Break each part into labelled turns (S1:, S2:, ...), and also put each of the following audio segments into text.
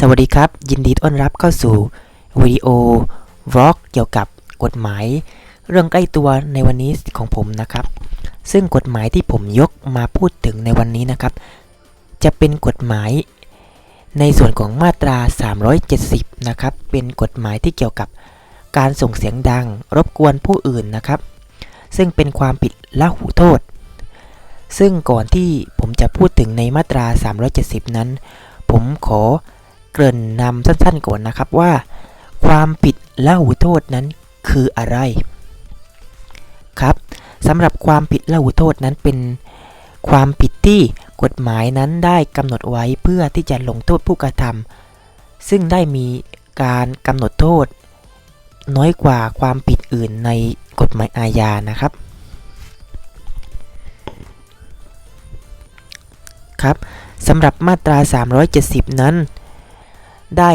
S1: สวัสดีครับ ยินดีต้อนรับเข้าสู่วิดีโอวล็อกเกี่ยวกับกฎหมาย เรื่องใกล้ตัวในวันนี้ของผมนะครับ ซึ่งกฎหมายที่ผมยกมาพูดถึงในวันนี้นะครับ จะเป็นกฎหมาย ในส่วนของมาตรา 370 นะครับ เป็นกฎหมายที่เกี่ยวกับการส่งเสียงดังรบกวนผู้อื่นนะครับ ซึ่งเป็นความผิดละหูโทษ ซึ่งก่อนที่ผมจะพูดถึงในมาตรา 370 นั้น ผมขอ เกริ่นนำสั้นๆก่อนนะครับว่า ความผิดและหูโทษนั้นคืออะไรครับสำหรับความผิดและหูโทษนั้นเป็นความผิดที่กฎหมายนั้นได้กำหนดไว้เพื่อที่จะลงโทษผู้กระทำซึ่งได้มีการกำหนดโทษ น้อยกว่าความผิดอื่นในกฎหมายอาญานะครับครับสำหรับมาตรา 370 นั้น ได้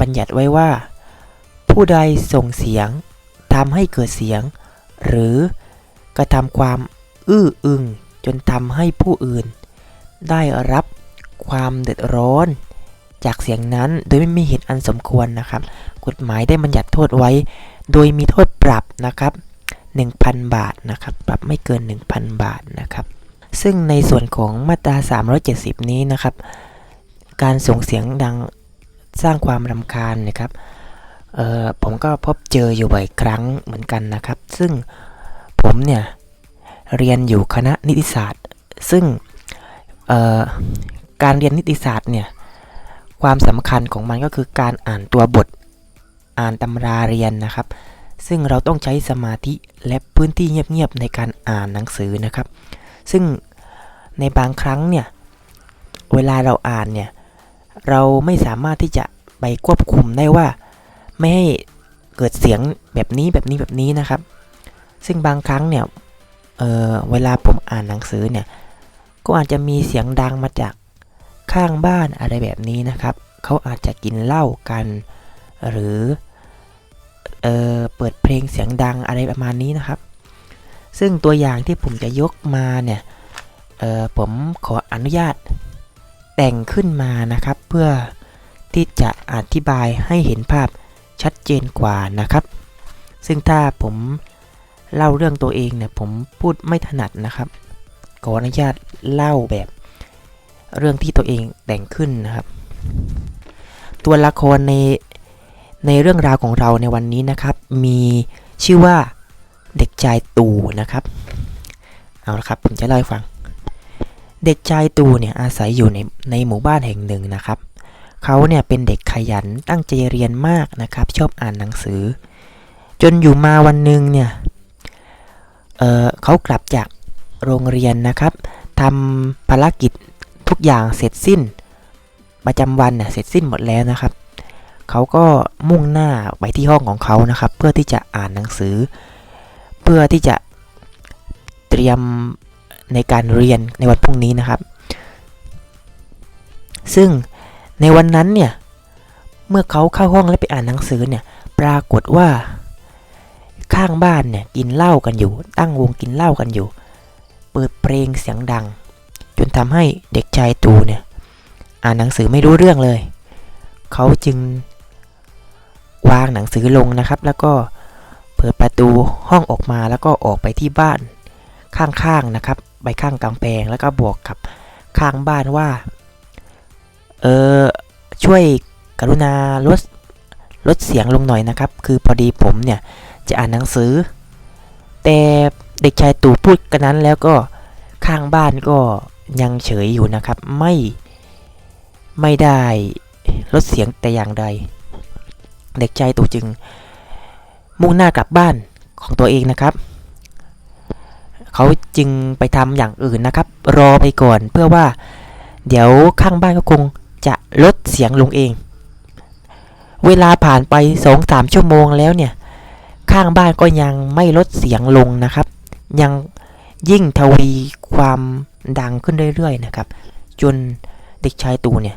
S1: บัญญัติไว้ว่า ผู้ใดส่งเสียงทำให้เกิดเสียง หรือกระทำความอื้ออึงจนทำให้ผู้อื่น ได้รับความเดือดร้อน จากเสียงนั้นโดยไม่มีเหตุอันสมควรนะครับ กฎหมายได้บัญญัติโทษไว้ โดยมีโทษปรับนะครับ 1,000 บาทนะครับ ปรับไม่เกิน 1,000 บาทนะครับ ซึ่งในส่วนของมาตรา 370 นี้นะครับ การส่งเสียงดังสร้างความรำคาญนะครับผมก็พบเจออยู่บ่อยครั้งเหมือนกันนะครับ ซึ่งผมเนี่ยเรียนอยู่คณะนิติศาสตร์ ซึ่งการเรียนนิติศาสตร์เนี่ยความสำคัญของมันก็คือการอ่านตัวบทอ่านตำราเรียนนะครับ ซึ่งเราต้องใช้สมาธิและพื้นที่เงียบๆในการอ่านหนังสือนะครับ ซึ่งในบางครั้งเนี่ยเวลาเราอ่านเนี่ย เราไม่สามารถที่จะไปควบคุมได้ว่า ไม่ให้เกิดเสียงแบบนี้แบบนี้แบบนี้นะครับ ซึ่งบางครั้งเนี่ยเเวลาผมอ่านหนังสือเนี่ยก็อาจจะมีเสียงดังมาจากข้างบ้านอะไรแบบนี้นะครับ เขาอาจจะกินเหล้ากัน หรือเออเปิดเพลงเสียงดังอะไรประมาณนี้นะครับ ซึ่งตัวอย่างที่ผมจะยกมาเนี่ยผมขออนุญาตแต่งขึ้นมานะครับ เพื่อที่จะอธิบายให้เห็นภาพชัดเจนกว่านะครับ ซึ่งถ้าผมเล่าเรื่องตัวเองเนี่ยผมพูดไม่ถนัดนะครับขออนุญาตเล่าแบบเรื่องที่ตัวเองแต่งขึ้นนะครับ ตัวละครในในเรื่องราวของเราในวันนี้นะครับ มีชื่อว่าเด็กชายตู่นะครับ เอาละครับ ผมจะเล่าให้ฟัง เด็กชายตูเนี่ยอาศัยอยู่ในในหมู่บ้านแห่งหนึ่งนะครับ เขาเนี่ยเป็นเด็กขยันตั้งใจเรียนมากนะครับ ชอบอ่านหนังสือ จนอยู่มาวันหนึ่งเนี่ยเเขากลับจากโรงเรียนนะครับทำภารกิจทุกอย่างเสร็จสิ้น ประจำวันเนี่ยเสร็จสิ้นหมดแล้วนะครับ เขาก็มุ่งหน้าไปที่ห้องของเขานะครับ เพื่อที่จะอ่านหนังสือ เพื่อที่จะเตรียม ในการเรียนในวันพรุ่งนี้นะครับ ซึ่งในวันนั้นเนี่ย เมื่อเขาเข้าห้องและไปอ่านหนังสือเนี่ย ปรากฏว่าข้างบ้านเนี่ยกินเหล้ากันอยู่ ตั้งวงกินเหล้ากันอยู่ เปิดเพลงเสียงดัง จนทำให้เด็กชายตูเนี่ย อ่านหนังสือไม่รู้เรื่องเลย เขาจึงวางหนังสือลงนะครับ แล้วก็เปิดประตูห้องออกมาแล้วก็ออกไปที่บ้านข้างๆนะครับ ไปข้างกำแพงแล้วก็บอกกับข้างบ้านว่า เออช่วยกรุณาลดลดเสียงลงหน่อยนะครับ คือพอดีผมเนี่ยจะอ่านหนังสือ แต่เด็กชายตู่พูดกันนั้นแล้วก็ข้างบ้านก็ยังเฉยอยู่นะครับไม่ไม่ได้ลดเสียงแต่อย่างใด เด็กชายตู่จึงมุ่งหน้ากลับบ้านของตัวเองนะครับ เขาจึงไปทำอย่างอื่นนะครับ รอไปก่อนเพื่อว่า เดี๋ยวข้างบ้านก็คงจะลดเสียงลงเอง เวลาผ่านไปสองสามชั่วโมงแล้วเนี่ย ข้างบ้านก็ยังไม่ลดเสียงลงนะครับ ยังยิ่งทวีความดังขึ้นเรื่อยๆนะครับ จนเด็กชายตูเนี่ย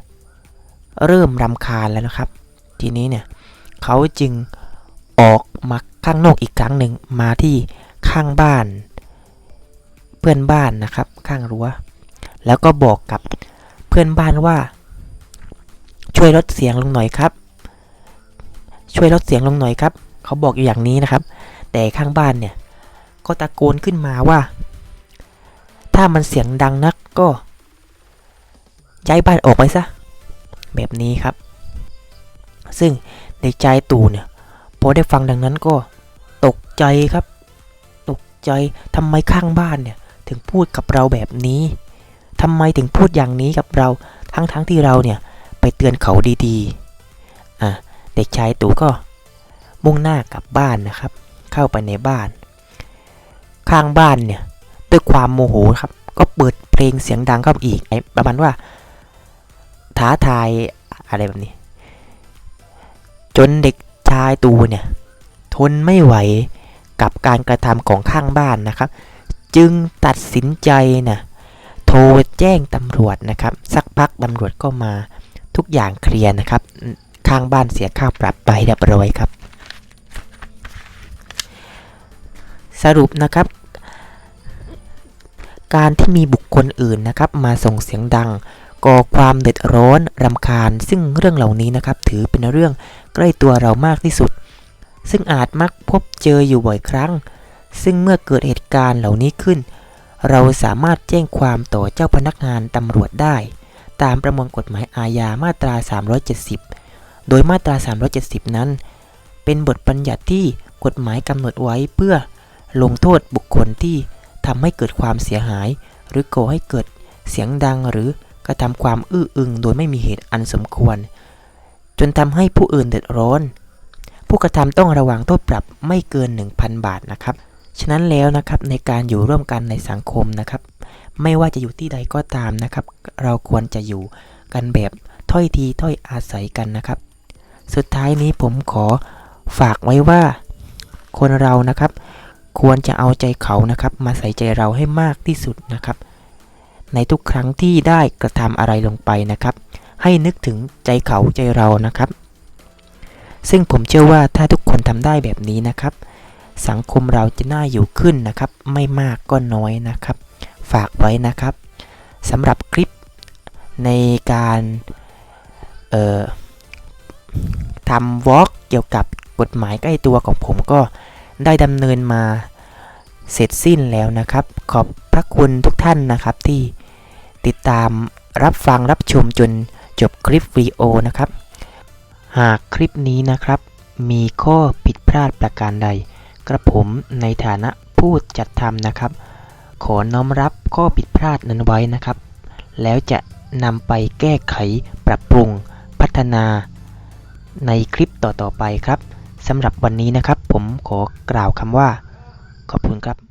S1: เริ่มรำคาญแล้วนะครับ ทีนี้เนี่ยเขาจึงออกมาข้างนอกอีกครั้งหนึ่งมาที่ข้างบ้าน เพื่อนบ้านนะครับ ข้างรั้ว แล้วก็บอกกับเพื่อนบ้านว่า ช่วยลดเสียงลงหน่อยครับ ช่วยลดเสียงลงหน่อยครับ เขาบอกอยู่อย่างนี้นะครับ แต่ข้างบ้านเนี่ย ก็ตะโกนขึ้นมาว่า ถ้ามันเสียงดังนักก็ย้ายบ้านออกไปซะ แบบนี้ครับ ซึ่งเด็กชายตู่เนี่ยพอได้ฟังดังนั้นก็ตกใจครับ ตกใจทำไมข้างบ้านเนี่ย ถึงพูดกับเราแบบนี้ทำไมถึงพูดอย่างนี้กับเราทั้งๆทที่เราเนี่ยไปเตือนเขาดีๆ อะเด็กชายตู่ก็มุ่งหน้ากลับบ้านนะครับ เข้าไปในบ้าน ข้างบ้านเนี่ยด้วยความโมโหครับ ก็เปิดเพลงเสียงดังเข้าอีกประมาณว่าท้าทายอะไรแบบนี้ จนเด็กชายตูเนี่ย ทนไม่ไหวกับการกระทำของข้างบ้านนะครับ จึงตัดสินใจนะโทรแจ้งตำรวจนะครับ สักพักตำรวจก็มาทุกอย่างเคลียร์นะครับ ข้างบ้านเสียค่าปรับไปเรียบร้อยครับ สรุปนะครับ การที่มีบุคคลอื่นนะครับ มาส่งเสียงดังก่อความเดือดร้อนรำคาญ ซึ่งเรื่องเหล่านี้นะครับ ถือเป็นเรื่องใกล้ตัวเรามากที่สุด ซึ่งอาจมักพบเจออยู่บ่อยครั้ง ซึ่งเมื่อเกิดเหตุการณ์เหล่านี้ขึ้น เราสามารถแจ้งความต่อเจ้าพนักงานตำรวจได้ ตามประมวลกฎหมายอาญามาตรา 370 โดยมาตรา 370 นั้น เป็นบทบัญญัติที่กฎหมายกำหนดไว้เพื่อลงโทษบุคคลที่ทำให้เกิดความเสียหาย หรือก่อให้เกิดเสียงดังหรือกระทำความอื้ออึงโดยไม่มีเหตุอันสมควร จนทำให้ผู้อื่นเดือดร้อน ผู้กระทำต้องระวังโทษปรับไม่เกิน 1,000 บาทนะครับ ฉะนั้นแล้วนะครับในการอยู่ร่วมกันในสังคมนะครับ ไม่ว่าจะอยู่ที่ใดก็ตามนะครับ เราควรจะอยู่กันแบบถ้อยทีถ้อยอาศัยกันนะครับ สุดท้ายนี้ผมขอฝากไว้ว่าคนเรานะครับ ควรจะเอาใจเขานะครับ มาใส่ใจเราให้มากที่สุดนะครับ ในทุกครั้งที่ได้กระทำอะไรลงไปนะครับ ให้นึกถึงใจเขาใจเรานะครับ ซึ่งผมเชื่อว่าถ้าทุกคนทำได้แบบนี้นะครับ สังคมเราจะน่าอยู่ขึ้นนะครับ ไม่มากก็น้อยนะครับ ฝากไว้นะครับสำหรับคลิปในการทำวอล์กเกี่ยวกับกฎหมายใกล้ตัวของผมก็ได้ดำเนินมาเสร็จสิ้นแล้วนะครับ ขอบพระคุณทุกท่านนะครับที่ติดตามรับฟังรับชมจนจบคลิปวิดีโอนะครับ หากคลิปนี้นะครับ มีข้อผิดพลาดประการใด กระผมในฐานะผู้จัดทำนะครับ ขอน้อมรับข้อผิดพลาดนั้นไว้นะครับ แล้วจะนำไปแก้ไขปรับปรุงพัฒนาในคลิปต่อๆไปครับสำหรับวันนี้นะครับ ผมขอกล่าวคำว่า ขอบคุณครับ